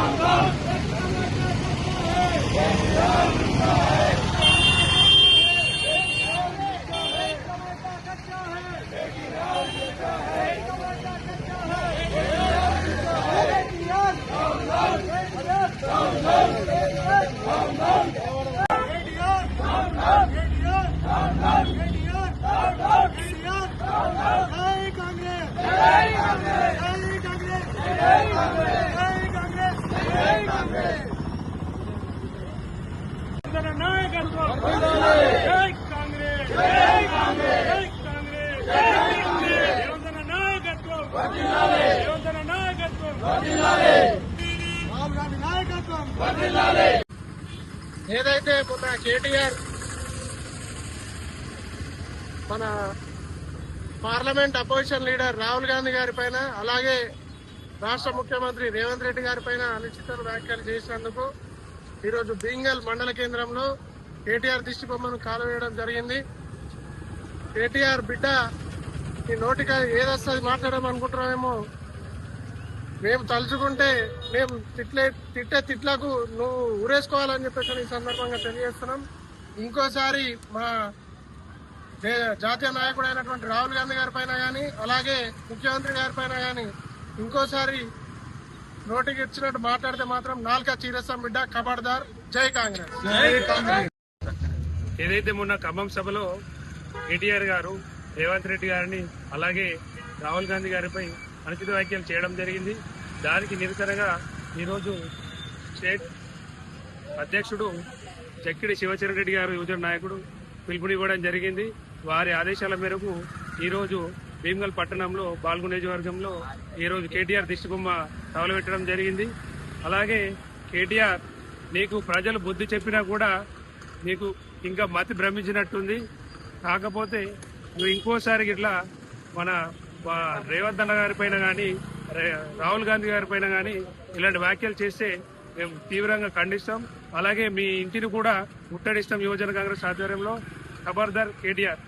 감 사. ఏదైతే మొన్న కేటీఆర్ మన parliament opposition leader Rahul Gandhi గారి పైన అలాగే రాష్ట్ర ముఖ్యమంత్రి రేవంత్ రెడ్డి గారి పైన అనుచిత వ్యాఖ్యలు చేసినందుకు ఈరోజు బీంగల్ మండల కేంద్రంలో కేటీఆర్ దిష్టి బొమ్మను కాలువేయడం జరిగింది. కేటీఆర్ బిడ్డ ఈ నోటికి ఏదొస్తుంది మాట్లాడడం అనుకుంటున్నామేమో మేము తలుచుకుంటే మేము తిట్లే తిట్టే తిట్లకు నువ్వు ఊరేసుకోవాలని చెప్పేసి ఈ సందర్భంగా తెలియజేస్తున్నాం. ఇంకోసారి మా జాతీయ నాయకుడు అయినటువంటి రాహుల్ గాంధీ గారి పైన కానీ అలాగే ముఖ్యమంత్రి గారి పైన కానీ ఇంకోసారి నోటికి ఇచ్చినట్టు మాట్లాడితే మాత్రం నాలుక చీరస్తాం బిడ్డ కబడ్దార్ జై కాంగ్రెస్. ఏదైతే మొన్న ఖమ్మం సభలో కేటీఆర్ గారు రేవంత్ రెడ్డి గారిని అలాగే రాహుల్ గాంధీ గారిపై అనుచిత వ్యాఖ్యలు చేయడం జరిగింది. దానికి నిరసనగా ఈరోజు స్టేట్ అధ్యక్షుడు జక్కిడి శివచరణ్ రెడ్డి గారు యువజన నాయకుడు పిలుపునివ్వడం జరిగింది. వారి ఆదేశాల మేరకు ఈరోజు భీమగల్ పట్టణంలో బాల్గు నియోజకవర్గంలో ఈరోజు కేటీఆర్ దిష్టిబొమ్మ తగలబెట్టడం జరిగింది. అలాగే కేటీఆర్ నీకు ప్రజలు బుద్ధి చెప్పినా కూడా నీకు ఇంకా మతి భ్రమించినట్టుంది. కాకపోతే నువ్వు ఇంకోసారి ఇట్లా మన రేవంత్ అన్న గారి పైన కానీ రాహుల్ గాంధీ గారి పైన కానీ ఇలాంటి వ్యాఖ్యలు చేస్తే మేము తీవ్రంగా ఖండిస్తాం. అలాగే మీ ఇంటిని కూడా ముట్టడిస్తాం యువజన కాంగ్రెస్ ఆధ్వర్యంలో. ఖబర్దార్ కేటీఆర్.